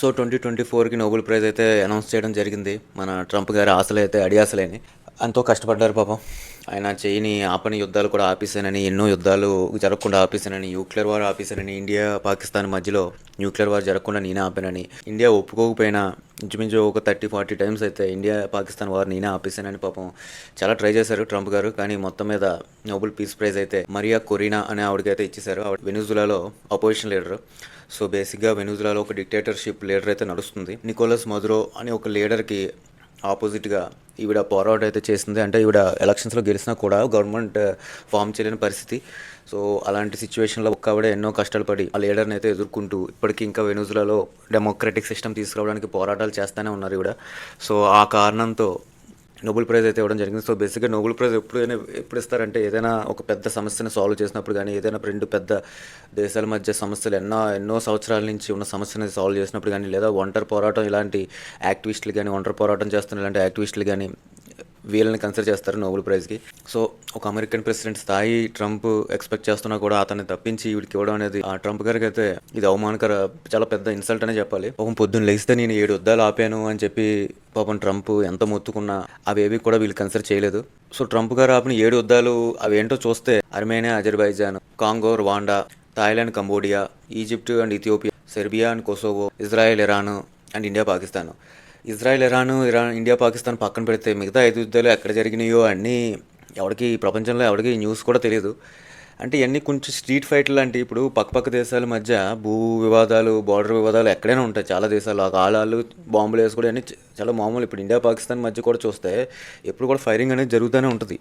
So twenty twenty ఫోర్కి Nobel prize అయితే announce చేయడం జరిగింది. మన ట్రంప్ గారి ఆశలు అయితే అడియాసలేని ఎంతో కష్టపడ్డారు పాపం. ఆయన చేయని ఆపని యుద్ధాలు కూడా ఆపేసానని ఎన్నో యుద్ధాలు జరగకుండా ఆపేసానని న్యూక్లియర్ వార్ ఆపేశానని ఇండియా పాకిస్తాన్ మధ్యలో న్యూక్లియర్ వార్ జరగకుండా నేనే ఆపానని ఇండియా ఒప్పుకోకపోయినా ఇంచుమించు ఒక థర్టీ ఫార్టీ టైమ్స్ అయితే ఇండియా పాకిస్తాన్ వార్ నేనే ఆపేసానని పాపం చాలా ట్రై చేశారు ట్రంప్ గారు. కానీ మొత్తం మీద నోబెల్ పీస్ ప్రైజ్ అయితే మరియా కొరీనా అనే ఆవిడకైతే ఇచ్చేశారు. ఆవిడ వెనుజులాలో అపోజిషన్ లీడర్. సో బేసిక్గా వెనుజులాలో ఒక డిక్టేటర్షిప్ లీడర్ అయితే నడుస్తుంది. నికోలస్ మధురో అని ఒక లీడర్కి ఆపోజిట్గా ఈవిడ పోరాటం అయితే చేసింది. అంటే ఈవిడ ఎలక్షన్స్లో గెలిచినా కూడా గవర్నమెంట్ uh, ఫామ్ చేయలేని పరిస్థితి. సో అలాంటి సిచ్యువేషన్లో ఒక్క ఆవిడ ఎన్నో కష్టాలు పడి ఆ లీడర్ని అయితే ఎదుర్కొంటూ ఇప్పటికీ ఇంకా వెనుజులలో డెమోక్రటిక్ సిస్టమ్ తీసుకురావడానికి పోరాటాలు చేస్తూనే ఉన్నారు ఈవిడ. సో ఆ కారణంతో నోబెల్ ప్రైజ్ అయితే ఇవ్వడం జరిగింది. సో బేసిక్గా నోబెల్ ప్రైజ్ ఎప్పుడైనా ఎప్పుడు ఇస్తారంటే ఏదైనా ఒక పెద్ద సమస్యను సాల్వ్ చేసినప్పుడు కానీ ఏదైనా రెండు పెద్ద దేశాల మధ్య సమస్యలు ఎన్నో ఎన్నో సంవత్సరాల నుంచి ఉన్న సమస్యని సాల్వ్ చేసినప్పుడు కానీ లేదా ఒంటరి పోరాటం ఇలాంటి యాక్టివిస్టులు కానీ ఒంటరి పోరాటం చేస్తున్న ఇలాంటి యాక్టివిస్టులు కానీ వీళ్ళని కన్సిడర్ చేస్తారు నోబెల్ ప్రైజ్కి సో ఒక అమెరికన్ ప్రెసిడెంట్ స్థాయి ట్రంప్ ఎక్స్పెక్ట్ చేస్తున్నా కూడా అతన్ని తప్పించి వీడికి ఇవ్వడం అనేది ఆ ట్రంప్ గారికి అయితే ఇది అవమానకర చాలా పెద్ద ఇన్సల్ట్ అనే చెప్పాలి. పాపం పొద్దున్న లేస్తే నేను ఏడు వద్దాలు ఆపాను అని చెప్పి పాపం ట్రంప్ ఎంత మొత్తుకున్నా అవేవి కూడా వీళ్ళు కన్సిడర్ చేయలేదు. సో ట్రంప్ గారు ఆపిన ఏడు వద్దాలు అవి ఏంటో చూస్తే Armenia Azerbaijan Congo Rwanda Thailand Cambodia Egypt and Ethiopia Serbia and Kosovo Israel Iran and India Pakistan. Israel Iran Iran India Pakistan పక్కన పెడితే మిగతా ఐదు యుద్ధాలు ఎక్కడ జరిగినాయో అన్నీ ఎవరికి ప్రపంచంలో ఎవరికి న్యూస్ కూడా తెలియదు. అంటే ఇవన్నీ కొంచెం స్ట్రీట్ ఫైట్ లాంటి ఇప్పుడు పక్కపక్క దేశాల మధ్య భూ వివాదాలు బార్డర్ వివాదాలు ఎక్కడైనా ఉంటాయి. చాలా దేశాలు ఆ కాలాలు బాంబులు వేసుకోవడం అన్నీ చాలా మామూలు. ఇప్పుడు ఇండియా పాకిస్తాన్ మధ్య కూడా చూస్తే ఎప్పుడు కూడా ఫైరింగ్ అనేది జరుగుతూనే ఉంటుంది.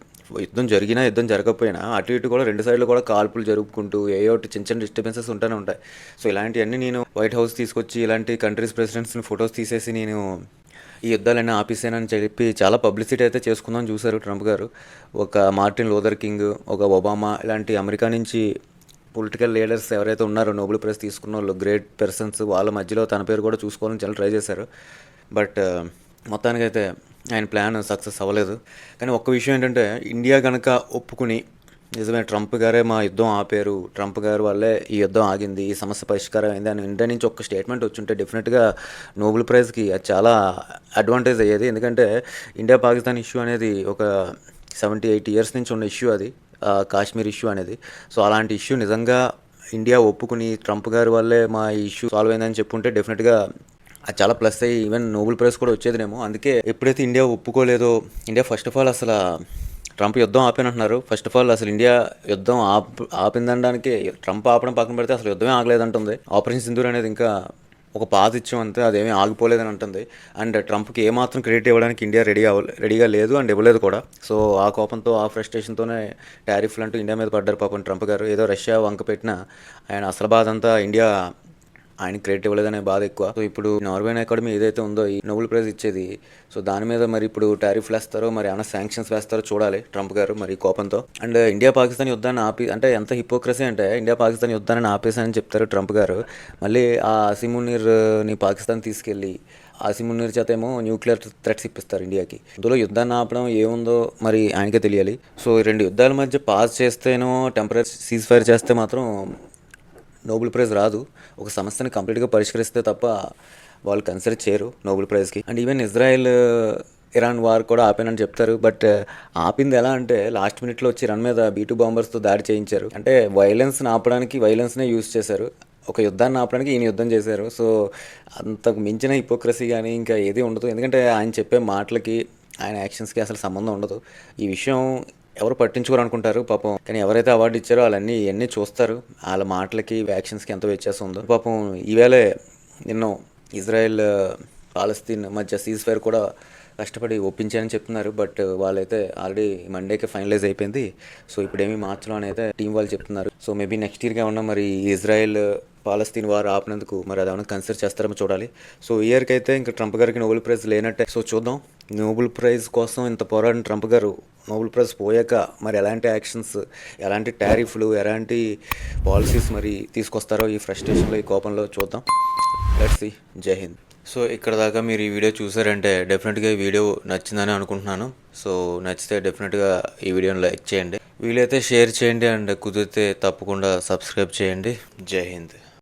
యుద్ధం జరిగినా యుద్ధం జరగకపోయినా అటు ఇటు కూడా రెండు సైడ్లు కూడా కాల్పులు జరుపుకుంటూ ఏ ఒకటి చిన్న చిన్న డిస్టర్బెన్సెస్ ఉంటూనే ఉంటాయి. సో ఇలాంటివన్నీ నేను వైట్ హౌస్ తీసుకొచ్చి ఇలాంటి కంట్రీస్ ప్రెసిడెంట్స్ని ఫొటోస్ తీసేసి నేను ఈ యుద్ధాలన్నీ ఆపేసానని చెప్పి చాలా పబ్లిసిటీ అయితే చేసుకుందాం చూశారు ట్రంప్ గారు. ఒక మార్టిన్ లోదర్ కింగ్ ఒక ఒబామా ఇలాంటి అమెరికా నుంచి పొలిటికల్ లీడర్స్ ఎవరైతే ఉన్నారో నోబెల్ ప్రైజ్ తీసుకున్న వాళ్ళు గ్రేట్ పర్సన్స్ వాళ్ళ మధ్యలో తన పేరు కూడా చూసుకోవాలని చాలా ట్రై చేశారు. బట్ మొత్తానికైతే ఆయన ప్లాన్ సక్సెస్ అవ్వలేదు. కానీ ఒక్క విషయం ఏంటంటే ఇండియా కనుక ఒప్పుకుని నిజమే ట్రంప్ గారే మా యుద్ధం ఆపారు. ట్రంప్ గారు వల్లే ఈ యుద్ధం ఆగింది ఈ సమస్య పరిష్కారం అయింది అని ఇండియా నుంచి ఒక స్టేట్మెంట్ వచ్చుంటే డెఫినెట్గా నోబెల్ ప్రైజ్కి అది చాలా అడ్వాంటేజ్ అయ్యేది. ఎందుకంటే ఇండియా పాకిస్తాన్ ఇష్యూ అనేది ఒక సెవెంటీ ఎయిట్ ఇయర్స్ నుంచి ఉన్న ఇష్యూ అది కాశ్మీర్ ఇష్యూ అనేది. సో అలాంటి ఇష్యూ నిజంగా ఇండియా ఒప్పుకుని ట్రంప్ గారి వల్లే మా ఈ ఇష్యూ సాల్వ్ అయిందని చెప్పుంటే డెఫినెట్గా అది చాలా ప్లస్ అయ్యి ఈవెన్ నోబెల్ ప్రైజ్ కూడా వచ్చేదినేమో. అందుకే ఎప్పుడైతే ఇండియా ఒప్పుకోలేదో ఇండియా ఫస్ట్ ఆఫ్ ఆల్ అసలు ట్రంప్ యుద్ధం ఆపినంటున్నారు. ఫస్ట్ ఆఫ్ ఆల్ అసలు ఇండియా యుద్ధం ఆప్ ఆపిందనడానికి ట్రంప్ ఆపడం పక్కన పెడితే అసలు యుద్ధమే ఆగలేదంటుంది. ఆపరేషన్ సింధూర్ అనేది ఇంకా ఒక పాత ఇచ్చాం అంతే అదేమీ ఆగిపోలేదని అంటుంది. అండ్ ట్రంప్కి ఏమాత్రం క్రెడిట్ ఇవ్వడానికి ఇండియా రెడీ అవ రెడీగా లేదు అండ్ ఇవ్వలేదు కూడా. సో ఆ కోపంతో ఆ ఫ్రస్ట్రేషన్తోనే టారిఫ్లు అంటూ ఇండియా మీద పడ్డారు పాపం ట్రంప్ గారు. ఏదో రష్యా వంక పెట్టిన ఆయన అసలు బాధ అంతా ఇండియా ఆయన క్రెడిట్ ఇవ్వలేదనే బాధ ఎక్కువ. సో ఇప్పుడు నార్వేన్ అకాడమీ ఏదైతే ఉందో ఈ నోబెల్ ప్రైజ్ ఇచ్చేది సో దాని మీద మరి ఇప్పుడు టారిఫ్ వేస్తారో మరి ఏమైనా శాంక్షన్స్ వేస్తారో చూడాలి ట్రంప్ గారు మరి కోపంతో. అండ్ ఇండియా పాకిస్తాన్ యుద్ధాన్ని ఆపి అంటే ఎంత హిపోక్రసీ అంటే ఇండియా పాకిస్తాన్ యుద్ధాన్ని ఆపేసానని చెప్తారు ట్రంప్ గారు. మళ్ళీ ఆ అసిమునీర్ని పాకిస్తాన్ తీసుకెళ్ళి ఆసిమున్నీర్ చేత ఏమో న్యూక్లియర్ థ్రెట్స్ ఇప్పిస్తారు ఇండియాకి అందులో యుద్ధాన్ని ఆపడం ఏముందో మరి ఆయనకే తెలియాలి. సో ఈ రెండు యుద్ధాల మధ్య పాస్ చేస్తేనో టెంపరీ సీజ్ ఫైర్ చేస్తే మాత్రం నోబెల్ ప్రైజ్ రాదు. ఒక సమస్యను కంప్లీట్గా పరిష్కరిస్తే తప్ప వాళ్ళు కన్సిడర్ చేయరు Nobel ప్రైజ్కి. And even Israel Iran war కూడా ఆపానని చెప్తారు. బట్ ఆపింది ఎలా అంటే లాస్ట్ మినిట్లో వచ్చి ఇరాన్ మీద బీటు బాంబర్స్తో దాడి చేయించారు. అంటే వైలెన్స్ని ఆపడానికి వైలెన్స్నే యూజ్ చేశారు. ఒక యుద్ధాన్ని ఆపడానికి ఈయన యుద్ధం చేశారు. సో అంతకు మించిన హిపోక్రసీ కానీ ఇంకా ఏది ఉండదు. ఎందుకంటే ఆయన చెప్పే మాటలకి ఆయన యాక్షన్స్కి అసలు సంబంధం ఉండదు. ఈ విషయం ఎవరు పట్టించుకోరు అనుకుంటారు పాపం. కానీ ఎవరైతే అవార్డు ఇచ్చారో వాళ్ళన్నీ ఇవన్నీ చూస్తారు. వాళ్ళ మాటలకి వ్యాక్షన్స్కి ఎంత వ్యత్యాసం ఉందో. పాపం ఈవేళ నిన్న ఇజ్రాయెల్ పాలస్తీన్ మధ్య సీజ్ ఫైర్ కూడా కష్టపడి ఒప్పించారని చెప్తున్నారు. బట్ వాళ్ళైతే ఆల్రెడీ మండేకి ఫైనలైజ్ అయిపోయింది. సో ఇప్పుడేమీ మార్చలో అని అయితే టీం వాళ్ళు చెప్తున్నారు. సో మేబీ నెక్స్ట్ ఇయర్గా ఉన్న మరి ఇజ్రాయెల్ పాలస్తీన్ వారు ఆపినందుకు మరి అది ఏమైనా కన్సిడర్ చేస్తారేమో చూడాలి. సో ఇయర్కి అయితే ఇంకా ట్రంప్ గారికి నోబెల్ ప్రైజ్ లేనట్టే. సో చూద్దాం. నోబెల్ ప్రైజ్ కోసం ఇంత పోరాడిన ట్రంప్ గారు నోబెల్ ప్రైజ్ పోయాక మరి ఎలాంటి యాక్షన్స్ ఎలాంటి టారిఫ్లు ఎలాంటి పాలసీస్ మరి తీసుకొస్తారో ఈ ఫ్రస్ట్రేషన్లో ఈ కోపంలో చూద్దాం. లెట్స్ సి జై హింద్. సో ఇక్కడ దాకా మీరు ఈ వీడియో చూసారంటే డెఫినెట్గా ఈ వీడియో నచ్చిందని అనుకుంటున్నాను. సో నచ్చితే డెఫినెట్గా ఈ వీడియోని లైక్ చేయండి. వీలైతే షేర్ చేయండి అండ్ కుదిరితే తప్పకుండా సబ్స్క్రైబ్ చేయండి. జై హింద్.